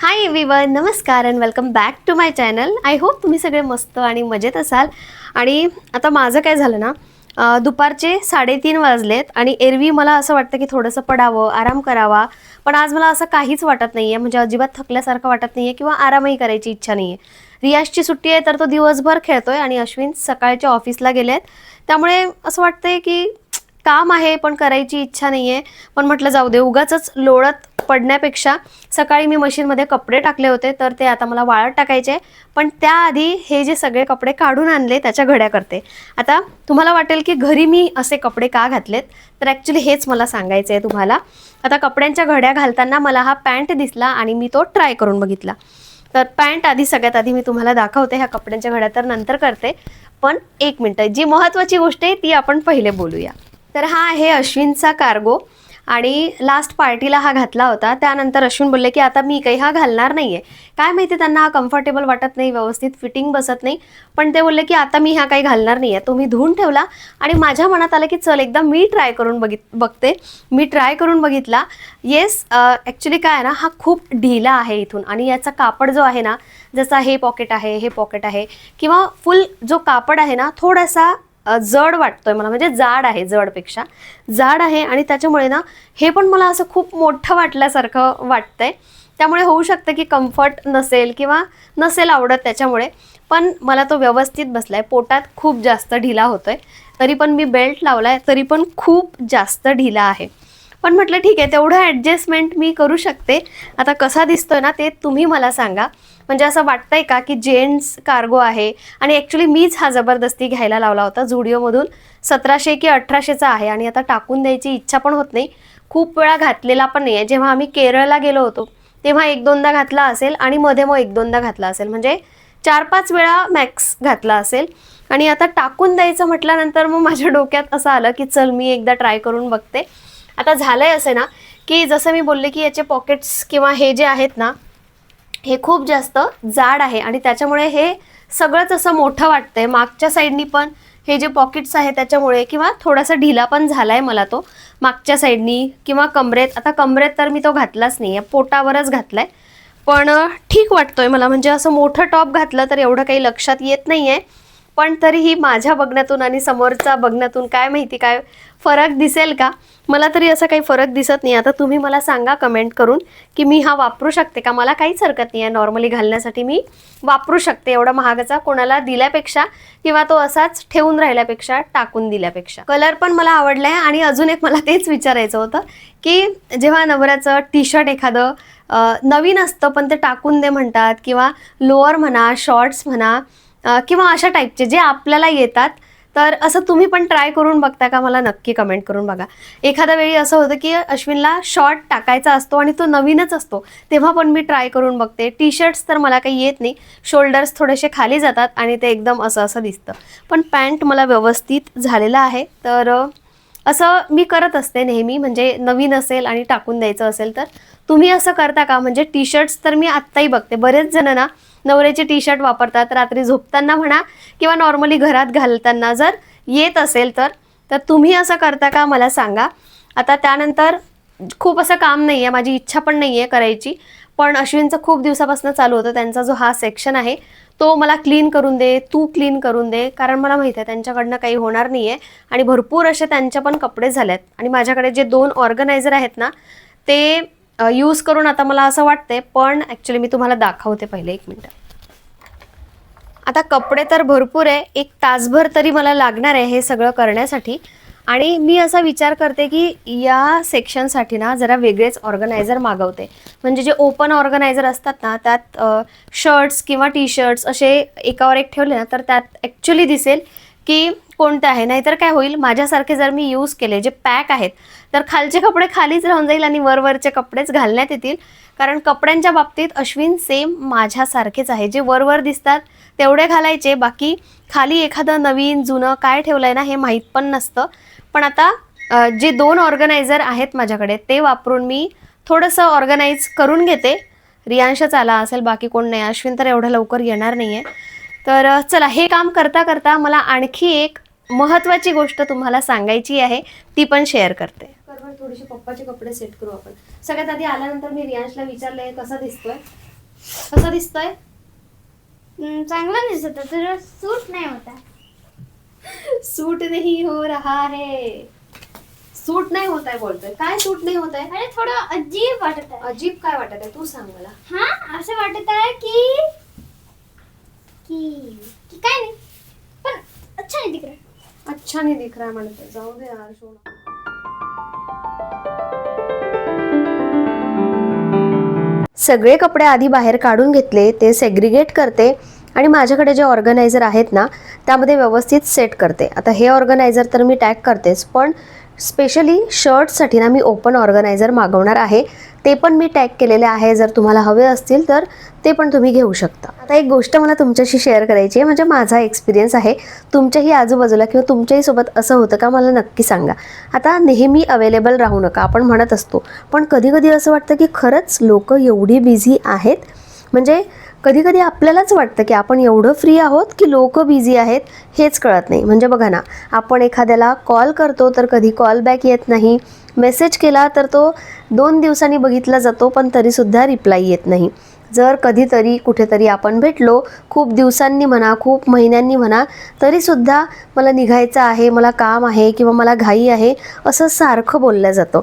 हाय everyone नमस्कार and welcome back to my channel I hope तुम्ही सगळे मस्त आणि मजेत असाल. आणि आता माझं काय झालं ना दुपारचे साडेतीन वाजलेत आणि एरवी मला असं वाटतं की थोडंसं पडावं आराम करावा. पण आज मला असं काहीच वाटत नाही आहे म्हणजे अजिबात थकल्यासारखं वाटत नाही आहे किंवा आरामही करायची इच्छा नाही आहे रियाजची सुट्टी आहे तर तो दिवसभर खेळतोय आणि अश्विन सकाळच्या ऑफिसला गेले आहेत त्यामुळे असं वाटतंय की काम आहे पण करायची इच्छा नाही आहे पण म्हटलं जाऊ दे उगाच लोळत पडण्यापेक्षा सकाळी मी मशीनमध्ये कपडे टाकले होते तर ते आता मला वाळत टाकायचे पण त्याआधी हे जे सगळे कपडे काढून आणले त्याच्या घड्या करते. आता तुम्हाला वाटेल की घरी मी असे कपडे का घातलेत? तर ॲक्च्युली हेच मला सांगायचं आहे तुम्हाला. आता कपड्यांच्या घड्या घालताना मला हा पॅन्ट दिसला आणि मी तो ट्राय करून बघितला. तर पॅन्ट आधी सगळ्यात आधी मी तुम्हाला दाखवते ह्या कपड्यांच्या घड्या तर नंतर करते. पण एक मिनटं जी महत्त्वाची गोष्ट आहे ती आपण पहिले बोलूया. तर हा आहे अश्विनचा कार्गो आणि लास्ट पार्टीला हा घातला होता. त्यानंतर अश्विन बोलले की आता मी काही हा घालणार नाही आहे काय माहिती त्यांना हा कम्फर्टेबल वाटत नाही व्यवस्थित फिटिंग बसत नाही. पण ते बोलले की आता मी हा काही घालणार नाही आहे तो मी धुवून ठेवला आणि माझ्या मनात आलं की चल एकदा मी ट्राय करून बघित बघते. मी ट्राय करून बघितला. येस ॲक्च्युली काय आहे ना हा खूप ढिला आहे इथून. आणि याचा कापड जो आहे ना जसा हे पॉकेट आहे हे पॉकेट आहे. किंवा फुल जो कापड आहे ना थोडासा जड वाटतोय मला म्हणजे जाड आहे जडपेक्षा. जाड आहे आणि त्याच्यामुळे ना हे पण मला असं खूप मोठं वाटल्यासारखं वाटतंय. त्यामुळे होऊ शकतं की कम्फर्ट नसेल किंवा नसेल आवडत त्याच्यामुळे. पण मला तो व्यवस्थित बसलाय. पोटात खूप जास्त ढिला होतोय. तरी पण मी बेल्ट लावलाय तरी पण खूप जास्त ढिला आहे. पण म्हटलं ठीक आहे तेवढं ॲडजस्टमेंट मी करू शकते. आता कसा दिसतोय ना ते तुम्ही मला सांगा. म्हणजे असं वाटतंय का की जेंट्स कार्गो आहे? आणि ॲक्च्युली मीच हा जबरदस्ती घ्यायला लावला होता झुडिओमधून सतराशे की अठराशेचा आहे आणि आता टाकून द्यायची इच्छा पण होत नाही. खूप वेळा घातलेला पण नाही आहे जेव्हा आम्ही केरळला गेलो होतो तेव्हा एक दोनदा घातला असेल आणि मध्ये मग एक दोनदा घातला असेल. म्हणजे चार पाच वेळा मॅक्स घातला असेल. आणि आता टाकून द्यायचं म्हटल्यानंतर मग माझ्या डोक्यात असं आलं की चल मी एकदा ट्राय करून बघते. आता झालंय असे ना की जसं मी बोलले की याचे पॉकेट्स किंवा हे जे आहेत ना हे खूप जास्त जाड आहे आणि त्याच्यामुळे हे सगळंच असं मोठं वाटतंय. मागच्या साईडनी पण हे जे पॉकेट्स आहे त्याच्यामुळे किंवा थोडासा ढिला पण झालाय मला तो. मागच्या साईडनी किंवा कमरेत आता कमरेत तर मी तो घातलाच नाही आहे पोटावरच घातलाय. पण ठीक वाटतोय मला. म्हणजे असं मोठं टॉप घातलं तर एवढं काही लक्षात येत नाही आहे पण तरीही माझ्या बघण्यातून आणि समोरचा बघण्यातून काय माहिती काय फरक दिसेल का? मला तरी असा काही फरक दिसत नाही. आता तुम्ही मला सांगा कमेंट करून की मी हा वापरू शकते का? मला काहीच हरकत नाही आहे. नॉर्मली घालण्यासाठी मी वापरू शकते. एवढा महागाचा कोणाला दिल्यापेक्षा किंवा तो असाच ठेवून राहिल्यापेक्षा टाकून दिल्यापेक्षा. कलर पण मला आवडलाय आणि अजून एक मला तेच विचारायचं होतं की जेव्हा नवऱ्याचं टी शर्ट एखादं नवीन असतं पण ते टाकून दे म्हणतात किंवा लोअर म्हणा शॉर्ट्स म्हणा किंवा अशा टाईपचे जे आपल्याला येतात तर असं तुम्ही पण ट्राय करून बघता का? मला नक्की कमेंट करून बघा. एखाद्या वेळी असं होतं की अश्विनला शॉर्ट टाकायचा असतो आणि तो नवीनच असतो तेव्हा पण मी ट्राय करून बघते. टी शर्ट्स तर मला काही येत नाही शोल्डर्स थोडेसे खाली जातात आणि ते एकदम असं असं दिसतं. पण पॅन्ट मला व्यवस्थित झालेलं आहे तर असं मी करत असते नेहमी. म्हणजे नवीन असेल आणि टाकून द्यायचं असेल तर. तुम्ही असं करता का? म्हणजे टी शर्ट्स तर मी आत्ताही बघते. बरेच जण ना नवऱ्याचे टी शर्ट वापरतात रात्री झोपताना म्हणा किंवा नॉर्मली घरात घालताना जर येत असेल तर तर तुम्ही असं करता का मला सांगा. आता त्यानंतर खूप असं काम नाही आहे माझी इच्छा पण नाही आहे करायची. पण अश्विनचं खूप दिवसापासून चालू होतं त्यांचा जो हा सेक्शन आहे तो मला क्लीन करून दे तू क्लीन करून दे. कारण मला माहीत आहे त्यांच्याकडनं काही होणार नाही आहे आणि भरपूर असे त्यांचे पण कपडे झालेत. आणि माझ्याकडे जे दोन ऑर्गनायझर आहेत ना ते यूज करून आता मला असं वाटतंय पण ॲक्च्युली मी तुम्हाला दाखवते पहिले एक मिनटं. आता कपडे तर भरपूर आहे एक तासभर तरी मला लागणार आहे हे सगळं करण्यासाठी. आणि मी असा विचार करते की या सेक्शनसाठी ना जरा वेगळेच ऑर्गनायझर मागवते. म्हणजे जे ओपन ऑर्गनायझर असतात ना त्यात शर्ट्स किंवा टी शर्ट्स असे एकावर एक ठेवले ना तर त्यात ॲक्च्युली दिसेल की कोणतं आहे? नाहीतर काय होईल? माझ्यासारखे जर मी यूज केले जे पॅक आहेत तर खालचे कपडे खालीच राहून जाईल आणि वरवरचे कपडेच घालण्यात येतील. कारण कपड्यांच्या बाबतीत अश्विन सेम माझ्यासारखेच आहे. जे वरवर दिसतात तेवढे घालायचे. बाकी खाली एखादं नवीन जुनं काय ठेवलं आहे ना हे माहीत पण नसतं. पण आता जे दोन ऑर्गनायझर आहेत माझ्याकडे ते वापरून मी थोडंसं ऑर्गनाईज करून घेते. रियांशच आला असेल बाकी कोण नाही. अश्विन तर एवढं लवकर येणार नाही आहे तर चला हे काम करता करता मला आणखी एक महत्त्वाची गोष्ट तुम्हाला सांगायची आहे ती पण शेअर करते. थोडीशी पप्पाचे कपडे सेट करू आपण. सगळ्यात आधी आल्यानंतर मी रियांशला विचारले कसा दिसतोय? कसं दिसतंय? चांगला दिसत होता सूट नाही होता सूट नाही हो रहा है. सूट नाही होत आहे बोलतोय. काय सूट नाही होत आहे? अरे थोडं अजीब वाटत आहे. अजीब काय वाटत आहे? तू सांग मला. हा असं वाटत आहे की की की काय नाही. पण अच्छा नाही दिख रहा. अच्छा नाही दिख रहा म्हणते जाऊ दे यार सोना सगळे कपडे आधी बाहेर काढून घेतले ते सेग्रिगेट करते आणि माझ्याकडे जे ऑर्गनायझर आहेत ना त्यामध्ये व्यवस्थित सेट करते. आता हे ऑर्गनायझर तर मी टॅग करतेच पण स्पेशली शर्टसाठी ना मी ओपन ऑर्गनायझर मागवणार आहे. ते पण मी टॅग केलेले आहे. जर तुम्हाला हवे असतील तर ते पण तुम्ही घेऊ शकता. आता एक गोष्ट मला तुमच्याशी शेअर करायची आहे. म्हणजे माझा एक्सपिरियन्स आहे. तुमच्याही आजूबाजूला किंवा तुमच्याही सोबत असं होतं का मला नक्की सांगा. आता नेहमी अवेलेबल राहू नका. आपण म्हणत असतो. पण कधी कधी असं वाटतं की खरंच लोक एवढी बिझी आहेत. म्हणजे कधी कधी आपल्यालाच वाटतं की आपण एवढं फ्री आहोत की लोक बिझी आहेत हेच कळत नाही. म्हणजे बघा ना आपण एखाद्याला कॉल करतो तर कधी कॉल बॅक येत नाही. मेसेज केला तर तो दोन दिवसांनी बघितला जातो पण तरीसुद्धा रिप्लाय येत नाही. जर कधीतरी कुठेतरी आपण भेटलो खूप दिवसांनी म्हणा खूप महिन्यांनी म्हणा तरीसुद्धा मला निघायचं आहे मला काम आहे किंवा मला घाई आहे असं सारखं बोललं जातं.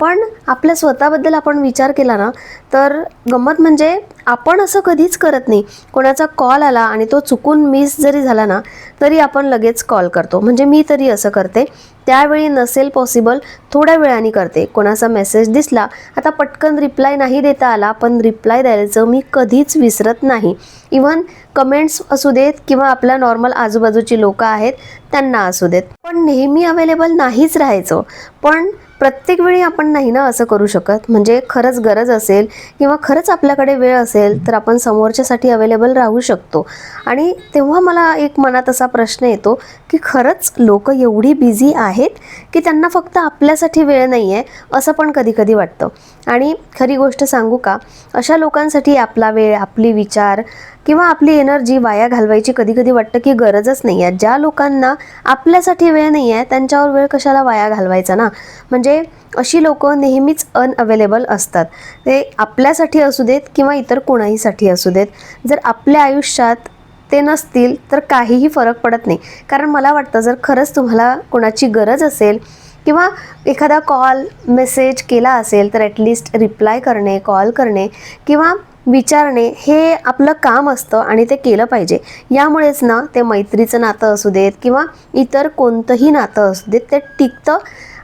पण आपल्या स्वतःबद्दल आपण विचार केला ना तर गंमत म्हणजे आपण असं कधीच करत नाही. कोणाचा कॉल आला आणि तो चुकून मिस जरी झाला ना तरी आपण लगेच कॉल करतो. म्हणजे मी तरी असं करते. त्यावेळी नसेल पॉसिबल थोड्या वेळाने करते. कोणाचा मेसेज दिसला आता पटकन रिप्लाय नाही देता आला पण रिप्लाय द्यायचं मी कधीच विसरत नाही. इव्हन कमेंट्स असू देत किंवा आपल्या नॉर्मल आजूबाजूची लोकं आहेत त्यांना असू देत. पण नेहमी अवेलेबल नाहीच राहायचं. पण प्रत्येक वेळी आपण नाही ना असं करू शकत. म्हणजे खरंच गरज असेल किंवा खरंच आपल्याकडे वेळ असेल तर आपण समोरच्यासाठी अवेलेबल राहू शकतो. आणि तेव्हा मला एक मनात असा प्रश्न येतो की खरंच लोक एवढी बिझी आहेत की त्यांना फक्त आपल्यासाठी वेळ नाही आहे असं पण कधी कधी वाटतं. आणि खरी गोष्ट सांगू का? अशा लोकांसाठी आपला वेळ आपली विचार किंवा आपली एनर्जी वाया घालवायची कधी कधी वाटतं की गरजच नाही आहे ज्या लोकांना आपल्यासाठी वेळ नाही आहे त्यांच्यावर वेळ कशाला वाया घालवायचा ना? म्हणजे म्हणजे अशी लोक नेहमीच अनअवेलेबल असतात. ते आपल्यासाठी असू देत किंवा इतर कोणाहीसाठी असू देत. जर आपल्या आयुष्यात ते नसतील तर काहीही फरक पडत नाही. कारण मला वाटतं जर खरंच तुम्हाला कोणाची गरज असेल किंवा एखादा कॉल मेसेज केला असेल तर ॲटलिस्ट रिप्लाय करणे कॉल करणे किंवा विचारणे हे आपलं काम असतं आणि ते केलं पाहिजे. यामुळेच ना ते मैत्रीचं नातं असू देत किंवा इतर कोणतंही नातं असू देत ते टिकतं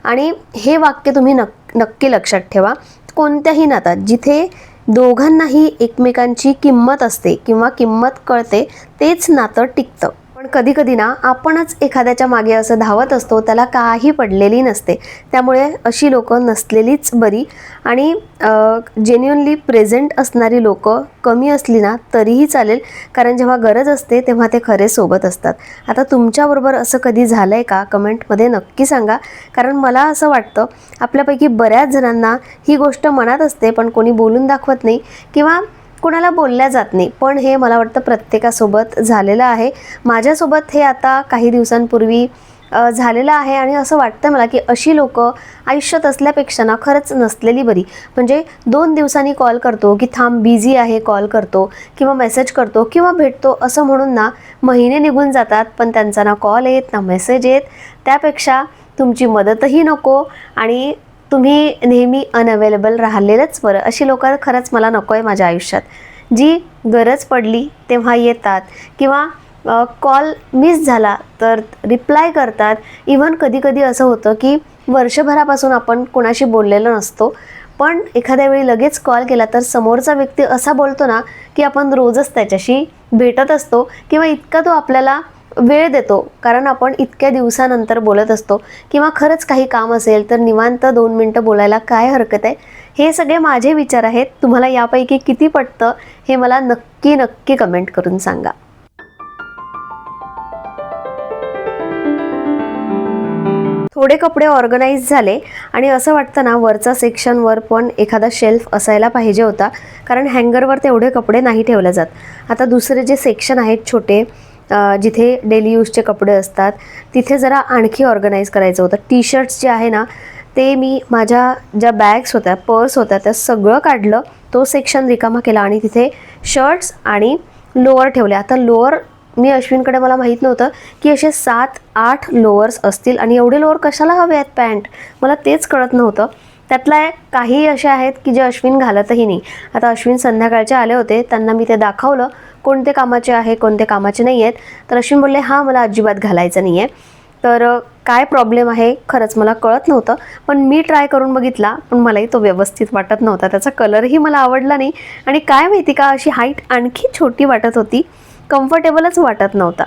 आणि हे वाक्य तुम्ही नक नक्की लक्षात ठेवा. कोणत्याही नातात जिथे दोघांनाही एकमेकांची किंमत असते किंवा किंमत कळते तेच नातं टिकतं. पण कधी कधी ना आपणच एखाद्याच्या मागे असं धावत असतो त्याला काही पडलेली नसते. त्यामुळे अशी लोकं नसलेलीच बरी. आणि जेन्युनली प्रेझेंट असणारी लोकं कमी असली ना तरीही चालेल. कारण जेव्हा गरज असते तेव्हा ते खरे सोबत असतात. आता तुमच्याबरोबर असं कधी झालं आहे का? कमेंटमध्ये नक्की सांगा. कारण मला असं वाटतं आपल्यापैकी बऱ्याच जणांना ही गोष्ट मनात असते पण कोणी बोलून दाखवत नाही. किंवा कोणाला बोलल्या जात नाही. पण हे मला वाटतं प्रत्येकासोबत झालेलं आहे. माझ्यासोबत हे आता काही दिवसांपूर्वी झालेलं आहे आणि असं वाटतं मला की अशी लोक आयुष्यात असल्यापेक्षा ना खरंच नसलेली बरी. म्हणजे दोन दिवसांनी कॉल करतो की थांब बिझी आहे कॉल करतो किंवा मेसेज करतो किंवा भेटतो असं म्हणून ना महिने निघून जातात पण त्यांचा ना कॉल येत ना मेसेज येत. त्यापेक्षा तुमची मदतही नको आणि तुम्ही नेहमी अनअवेलेबल राहिलेलंच बरं. अशी लोकं खरंच मला नको आहे माझ्या आयुष्यात. जी गरज पडली तेव्हा येतात. किंवा कॉल मिस झाला तर रिप्लाय करतात. इव्हन कधीकधी असं होतं की वर्षभरापासून आपण कोणाशी बोललेलो नसतो. पण एखाद्या वेळी लगेच कॉल केला तर समोरचा व्यक्ती असा बोलतो ना की आपण रोजच त्याच्याशी भेटत असतो. किंवा इतका तो आपल्याला वेळ देतो. कारण आपण इतक्या दिवसानंतर बोलत असतो किंवा खरंच काही काम असेल तर निवांत दोन मिनटं बोलायला काय हरकत आहे? हे सगळे माझे विचार आहेत. तुम्हाला यापैकी किती पटतं हे मला नक्की नक्की कमेंट करून सांगा. थोडे कपडे ऑर्गनाईज झाले आणि असं वाटतं ना वरचा सेक्शनवर पण एखादा शेल्फ असायला पाहिजे होता. कारण हँगरवर तेवढे कपडे नाही ठेवले जात. आता दुसरे जे सेक्शन आहेत छोटे जिथे डेली यूजचे कपडे असतात तिथे जरा आणखी ऑर्गनाईज करायचं होतं. टी शर्ट्स जे आहे ना ते मी माझ्या ज्या बॅग्स होत्या पर्स होत्या त्या सगळं काढलं तो सेक्शन रिकामा केला आणि तिथे शर्ट्स आणि लोअर ठेवले. आता लोअर मी अश्विनकडे मला माहीत नव्हतं की असे सात आठ लोअर्स असतील आणि एवढे लोअर कशाला हवे आहेत पॅन्ट मला तेच कळत नव्हतं. त्यातला काही असे आहेत की जे अश्विन घालतही नाही. आता अश्विन संध्याकाळचे आले होते त्यांना मी ते दाखवलं. कोणते कामाचे आहे कोणते कामाचे नाही आहेत तर अश्विन बोलले हा मला अजिबात घालायचं नाही आहे तर काय प्रॉब्लेम आहे? खरंच मला कळत नव्हतं. पण मी ट्राय करून बघितला पण मलाही तो व्यवस्थित वाटत नव्हता. त्याचा कलरही मला आवडला नाही. आणि काय माहिती का अशी हाईट आणखी छोटी वाटत होती. कम्फर्टेबलच वाटत नव्हता.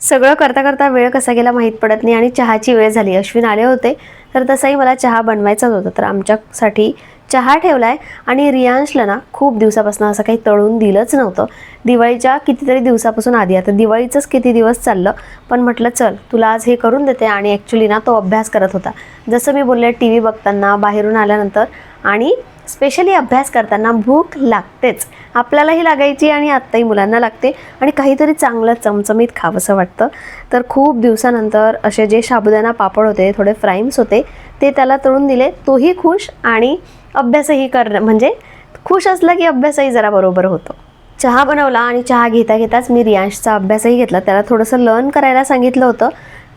सगळं करता करता वेळ कसा गेला माहीत पडत नाही आणि चहाची वेळ झाली. अश्विन आले होते. तर तसाही मला चहा बनवायचाच होता. तर आमच्यासाठी चहा ठेवला आहे आणि रियांशला ना खूप दिवसापासून असं काही तळून दिलंच नव्हतं. दिवाळीच्या कितीतरी दिवसापासून आधी आता दिवाळीचंच किती दिवस चाललं पण म्हटलं चल तुला आज हे करून देते. आणि ॲक्च्युली ना तो अभ्यास करत होता. जसं मी बोलले टी व्ही बघताना बाहेरून आल्यानंतर आणि स्पेशली अभ्यास करताना भूक लागतेच. आपल्यालाही लागायची आणि आत्ताही मुलांना लागते. आणि काहीतरी चांगलं चमचमीत खावंसं वाटतं. तर खूप दिवसानंतर असे जे साबुदाणा पापड होते थोडे फ्राईम्स होते ते त्याला तळून दिले. तोही खुश आणि अभ्यासही करणं म्हणजे खुश असला की अभ्यासही जरा बरोबर होतो. चहा बनवला आणि चहा घेता घेताच मी रियांशचा अभ्यासही घेतला. त्याला थोडंसं लर्न करायला सांगितलं होतं.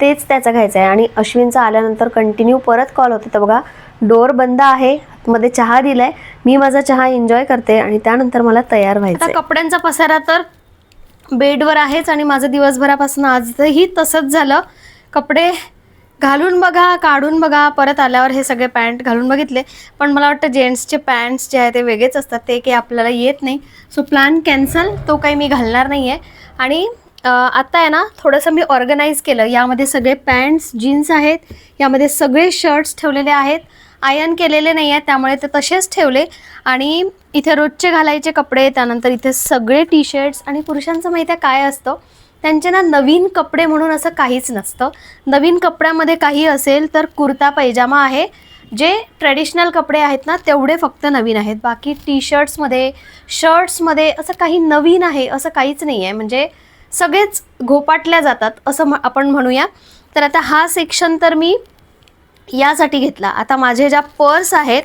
तेच त्याचं घ्यायचं आहे आणि अश्विनचा आल्यानंतर कंटिन्यू परत कॉल होते. तर बघा डोअर बंद आहे मध्ये चहा दिलाय मी माझा चहा एन्जॉय करते आणि त्यानंतर मला तयार व्हायचं कपड्यांचा पसारा तर बेडवर आहेच आणि माझं दिवसभरापासून आजही तसंच झालं. कपडे घालून बघा काढून बघा परत आल्यावर हे सगळे पॅन्ट घालून बघितले. पण मला वाटतं जेंट्सचे पॅन्ट्स जे आहे ते वेगळेच असतात ते काही आपल्याला येत नाही. सो प्लॅन कॅन्सल तो काही मी घालणार नाही आहे आणि अं, आता आहे ना थोडंसं मी ऑर्गनाईज केलं. यामध्ये सगळे पॅन्ट्स जीन्स आहेत यामध्ये सगळे शर्ट्स ठेवलेले आहेत. आयन केलेले नाही आहेत त्यामुळे ते तसेच ठेवले. आणि इथे रोजचे घालायचे कपडे त्यानंतर इथे सगळे टी शर्ट्स आणि पुरुषांचं माहिती आहे काय असतं? त्यांचे ना नवीन कपडे म्हणून असं काहीच नसतं. नवीन कपड्यामध्ये काही असेल तर कुर्ता पैजामा आहे. जे ट्रेडिशनल कपडे आहेत ना तेवढे फक्त नवीन आहेत. बाकी टी शर्ट्समध्ये शर्ट्समध्ये असं काही नवीन आहे असं काहीच नाही आहे म्हणजे सगळेच घोपाटल्या जातात असं म आपण म्हणूया. तर आता हा सेक्शन तर मी यासाठी घेतला. आता माझे ज्या पर्स आहेत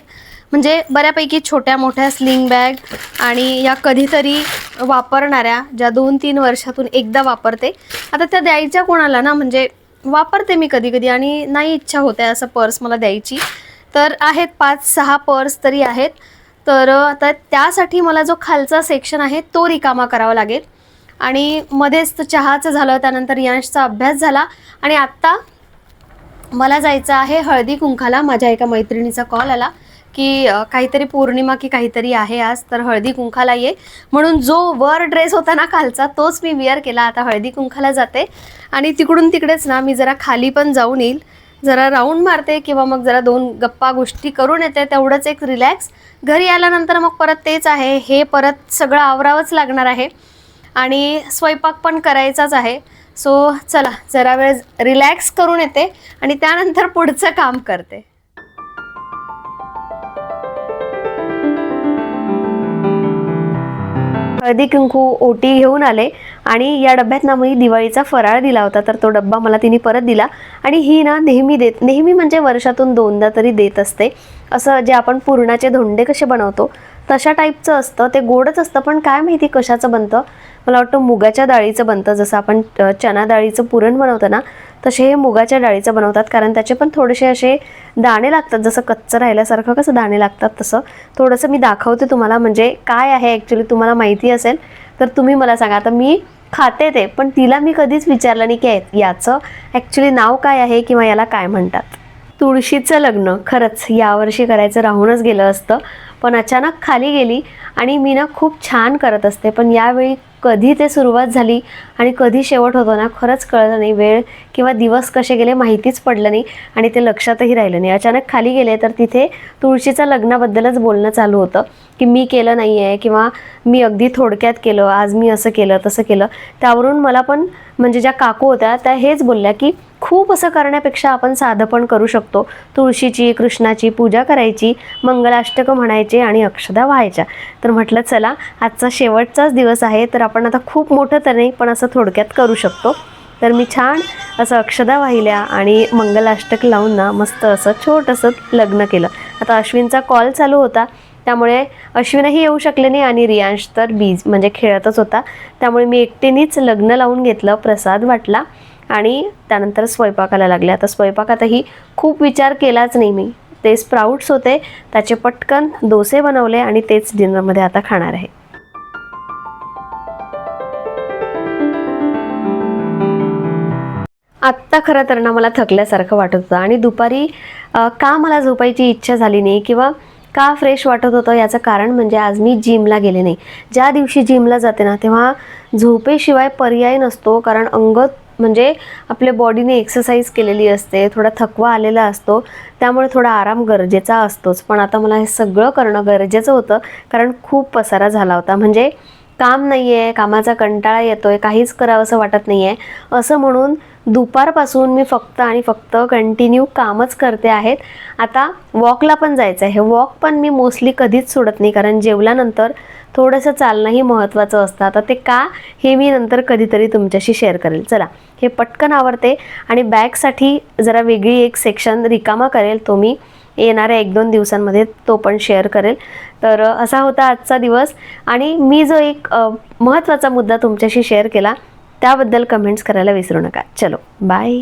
म्हणजे बऱ्यापैकी छोट्या मोठ्या स्लिंग बॅग आणि या कधीतरी वापरणाऱ्या ज्या दोन तीन वर्षातून एकदा वापरते आता त्या द्यायच्या कोणाला ना? म्हणजे वापरते मी कधी कधी आणि नाही इच्छा होते असं पर्स मला द्यायची. तर आहेत पाच सहा पर्स तरी आहेत. तर आता त्यासाठी मला जो खालचा सेक्शन आहे तो रिकामा करावा लागेल. आणि मध्येच चहाचं झालं त्यानंतर यांशचा अभ्यास झाला आणि आत्ता मला जायचं आहे हळदी कुंखाला माझ्या एका मैत्रिणीचा कॉल आला की काहीतरी पौर्णिमा की काहीतरी आहे आज तर हळदी कुंखाला ये. म्हणून जो वर ड्रेस होता ना कालचा तोच मी विअर केला. आता हळदी कुंखाला जाते. आणि तिकडून तिकडेच ना मी जरा खाली पण जाऊन येईल. जरा राऊंड मारते किंवा मग जरा दोन गप्पा गोष्टी करून येते. तेवढंच एक रिलॅक्स घरी आल्यानंतर मग परत तेच आहे. हे परत सगळं आवरावंच लागणार आहे. आणि स्वयंपाक पण करायचाच आहे. सो चला जरा वेळ रिलॅक्स करून येते आणि त्यानंतर पुढचं काम करते. हळदी कुंकू ओटी घेऊन आले आणि या डब्यात ना मी दिवाळीचा फराळ दिला होता तर तो डब्बा मला तिने परत दिला आणि ही ना नेहमी देत नेहमी म्हणजे वर्षातून दोनदा तरी देत असते. असं जे आपण पुरणाचे धोंडे कसे बनवतो तशा टाईपचं असतं. ते गोडच असतं पण काय माहिती कशाचं बनतं? मला वाटतं मुगाच्या डाळीचं बनतं. जसं आपण चना डाळीचं पुरण बनवतो ना तसे हे मुगाच्या डाळीचं बनवतात. कारण त्याचे पण थोडेसे असे दाणे लागतात. जसं कच्चं राहिल्यासारखं कसं दाणे लागतात तसं. थोडंसं मी दाखवते तुम्हाला. म्हणजे काय आहे ॲक्च्युली तुम्हाला माहिती असेल तर तुम्ही मला सांगा. आता मी खाते ते पण तिला मी कधीच विचारलं नाही की याचं ॲक्च्युली नाव काय आहे किंवा याला काय म्हणतात? तुळशीचं लग्न. खरंच यावर्षी करायचं राहूनच गेलं असतं. पण अचानक खाली गेली आणि मी ना खूप छान करत असते. पण यावेळी कधी ते सुरुवात झाली आणि कधी शेवट होतो ना खरंच कळलं नाही. वेळ किंवा दिवस कसे गेले माहितीच पडलं नाही आणि ते लक्षातही राहिलं नाही. अचानक खाली गेले तर तिथे तुळशीच्या लग्नाबद्दलच बोलणं चालू होतं की मी केलं नाही आहे किंवा मी अगदी थोडक्यात केलं आज मी असं केलं तसं केलं. त्यावरून मला पण म्हणजे ज्या काकू होत्या त्या हेच बोलल्या की खूप असं करण्यापेक्षा आपण साधं पण करू शकतो. तुळशीची कृष्णाची पूजा करायची मंगलाष्टकं म्हणायचे आणि अक्षदा व्हायच्या. तर म्हटलं चला आजचा शेवटचाच दिवस आहे तर आपण आता खूप मोठं तर नाही पण असं थोडक्यात करू शकतो. तर मी छान असं अक्षदा वाहिल्या आणि मंगलाष्टक लावून ना मस्त असं छोटंसं लग्न केलं. आता अश्विनचा कॉल चालू होता त्यामुळे अश्विनही येऊ शकले नाही आणि रियांश तर बीज म्हणजे खेळतच होता. त्यामुळे मी एकटीनेच लग्न लावून घेतलं प्रसाद वाटला आणि त्यानंतर स्वयंपाकाला लागले. आता स्वयंपाकातही खूप विचार केलाच नाही मी. ते स्प्राऊट्स होते त्याचे पटकन डोसे बनवले आणि तेच डिनरमध्ये आता खाणार आहे. आत्ता खरं तर ना मला थकल्यासारखं वाटत होतं. आणि दुपारी का मला झोपायची इच्छा झाली नाही किंवा का फ्रेश वाटत होतं याचं कारण म्हणजे आज मी जिमला गेले नाही. ज्या दिवशी जिमला जाते ना तेव्हा झोपेशिवाय पर्याय नसतो कारण अंग म्हणजे आपल्या बॉडीने एक्सरसाइज केलेली असते थोडा थकवा आलेला असतो त्यामुळे थोडा आराम गरजेचा असतोच. पण आता मला हे सगळं करणं गरजेचं होतं कारण खूप पसारा झाला होता. म्हणजे काम नाही आहे कामाचा कंटाळा येतो आहे काहीच करावंसं वाटत नाही आहे असं म्हणून दुपारपासून मी फक्त आणि फक्त कंटिन्यू कामच करते आहेत. आता वॉकला पण जायचं आहे हे वॉक पण मी मोस्टली कधीच सोडत नाही. कारण जेवल्यानंतर थोडंसं चालणंही महत्त्वाचं असतं. आता ते का हे मी नंतर कधीतरी तुमच्याशी शेअर करेल. चला हे पटकन आवडते. आणि बॅगसाठी जरा वेगळी एक सेक्शन रिकामा करेल. तो मी येणाऱ्या एक दोन दिवसांमध्ये तो पण शेअर करेल. तर असा होता आजचा दिवस. आणि मी जो एक महत्त्वाचा मुद्दा तुमच्याशी शेअर केला त्याबद्दल कमेंट्स करायला विसरू नका चलो बाय